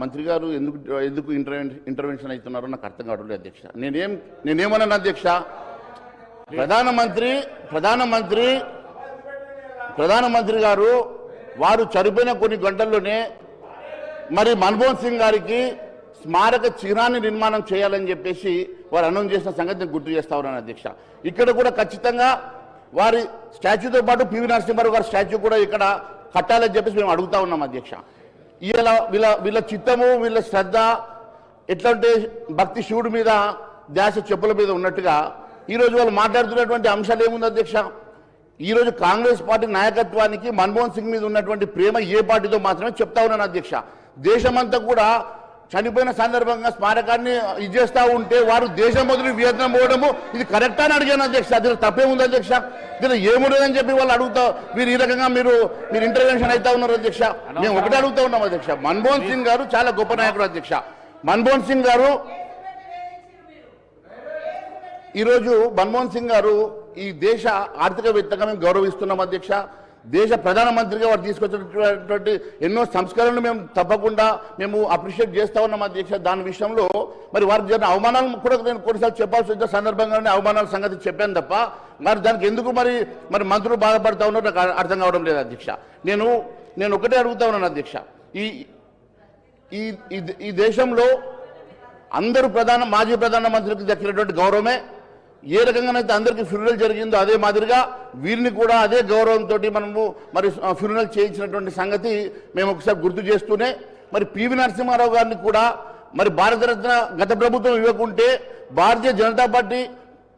మంత్రి గారు ఎందుకు ఎందుకు ఇంటర్వెన్ ఇంటర్వెన్షన్ అవుతున్నారో నాకు అర్థం కావట్లేదు అధ్యక్ష. నేనేం నేనేమన్నాను అధ్యక్ష? ప్రధానమంత్రి ప్రధానమంత్రి ప్రధానమంత్రి గారు వారు చనిపోయిన కొన్ని గంటల్లోనే మరి మన్మోహన్ సింగ్ గారికి స్మారక చిహ్నాన్ని నిర్మాణం చేయాలని చెప్పేసి వారు అనౌన్స్ చేసిన సంగతిని గుర్తు చేస్తా ఉన్నాను అధ్యక్ష. ఇక్కడ కూడా ఖచ్చితంగా వారి స్టాచ్యూతో పాటు పివి నరసింహారావు గారి స్టాచ్యూ కూడా ఇక్కడ కట్టాలని చెప్పేసి మేము అడుగుతా ఉన్నాం అధ్యక్ష. వీళ్ళ వీళ్ళ వీళ్ళ చిత్తము వీళ్ళ శ్రద్ధ ఎట్లంటే భక్తి శివుడి మీద ధ్యాస చెప్పుల మీద ఉన్నట్టుగా ఈరోజు వాళ్ళు మాట్లాడుతున్నటువంటి అంశాలు ఏముంది అధ్యక్ష? ఈరోజు కాంగ్రెస్ పార్టీ నాయకత్వానికి మన్మోహన్ సింగ్ మీద ఉన్నటువంటి ప్రేమ ఏ పార్టీతో మాత్రమే చెప్తా ఉన్నాను అధ్యక్ష. దేశమంతా కూడా చనిపోయిన సందర్భంగా స్మారకాన్ని ఇది చేస్తా ఉంటే వారు దేశం వదిలి వియత్నాం పోవడము ఇది కరెక్ట్ అని అడిగాను అధ్యక్ష. దీని తప్పేముంది అధ్యక్ష? దీని ఏముండదని చెప్పి వాళ్ళు అడుగుతా మీరు ఈ రకంగా మీరు మీరు ఇంటర్వెన్షన్ అవుతా ఉన్నారు అధ్యక్ష. మేము ఒకటే అడుగుతా ఉన్నాం అధ్యక్ష. మన్మోహన్ సింగ్ గారు చాలా గొప్ప నాయకుడు అధ్యక్ష. మన్మోహన్ సింగ్ గారు ఈరోజు మన్మోహన్ సింగ్ గారు ఈ దేశ ఆర్థికవేత్తగా మేము గౌరవిస్తున్నాం అధ్యక్ష. దేశ ప్రధానమంత్రిగా వారు తీసుకొచ్చినటువంటి ఎన్నో సంస్కరణలు మేము తప్పకుండా మేము అప్రిషియేట్ చేస్తా ఉన్నాం దీక్ష. దాని విషయంలో మరి వారికి జరిగిన అవమానాలు కూడా నేను కొన్నిసార్లు చెప్పాల్సి వచ్చిన సందర్భంగానే అవమానాల సంగతి చెప్పాను తప్ప మరి దానికి ఎందుకు మరి మరి మంత్రులు బాధపడతా ఉన్నారో నాకు అర్థం కావడం లేదు అధ్యక్ష నేను నేను ఒకటే అడుగుతా ఉన్నాను అధ్యక్ష ఈ ఈ ఈ- ఈ దేశంలో అందరూ ప్రధాన మాజీ ప్రధానమంత్రికి దక్కినటువంటి గౌరవమే. ఏ రకంగానైతే అందరికీ ఫ్యూనరల్ జరిగిందో అదే మాదిరిగా వీరిని కూడా అదే గౌరవంతో మనము మరి ఫ్యూనరల్ చేయించినటువంటి సంగతి మేము ఒకసారి గుర్తు చేస్తూనే మరి పివి నరసింహారావు గారిని కూడా మరి భారతరత్న గత ప్రభుత్వం ఇవ్వకుంటే భారతీయ జనతా పార్టీ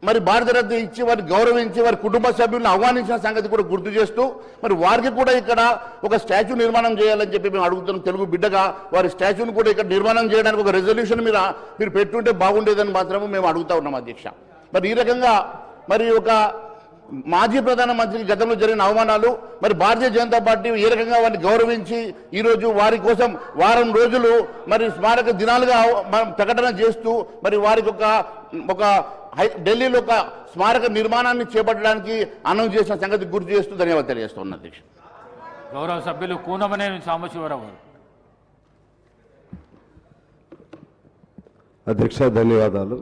మరి భారతరత్న ఇచ్చి వారిని గౌరవించి వారి కుటుంబ సభ్యులను ఆహ్వానించిన సంగతి కూడా గుర్తు చేస్తూ మరి వారికి కూడా ఇక్కడ ఒక స్టాచ్యూ నిర్మాణం చేయాలని చెప్పి మేము అడుగుతున్నాం. తెలుగు బిడ్డగా వారి స్టాచ్యూను కూడా ఇక్కడ నిర్మాణం చేయడానికి ఒక రెజల్యూషన్ మీరు మీరు పెట్టుంటే బాగుండేదని మాత్రము మేము అడుగుతా ఉన్నాం అధ్యక్ష. మరి ఈ రకంగా మరి ఒక మాజీ ప్రధానమంత్రికి గతంలో జరిగిన అవమానాలు మరి భారతీయ జనతా పార్టీ ఏ రకంగా వారిని గౌరవించి ఈరోజు వారి కోసం వారం రోజులు మరి స్మారక దినాలుగా మనం ప్రకటన చేస్తూ మరి వారికి ఒక ఒక హై ఢిల్లీలో ఒక స్మారక నిర్మాణాన్ని చేపట్టడానికి అనౌన్స్ చేసిన సంగతి గుర్తు చేస్తూ ధన్యవాదాలు తెలియజేస్తున్నాను అధ్యక్ష. గౌరవ సభ్యులు కూనమనేని సాంబశివరావు అధ్యక్ష ధన్యవాదాలు.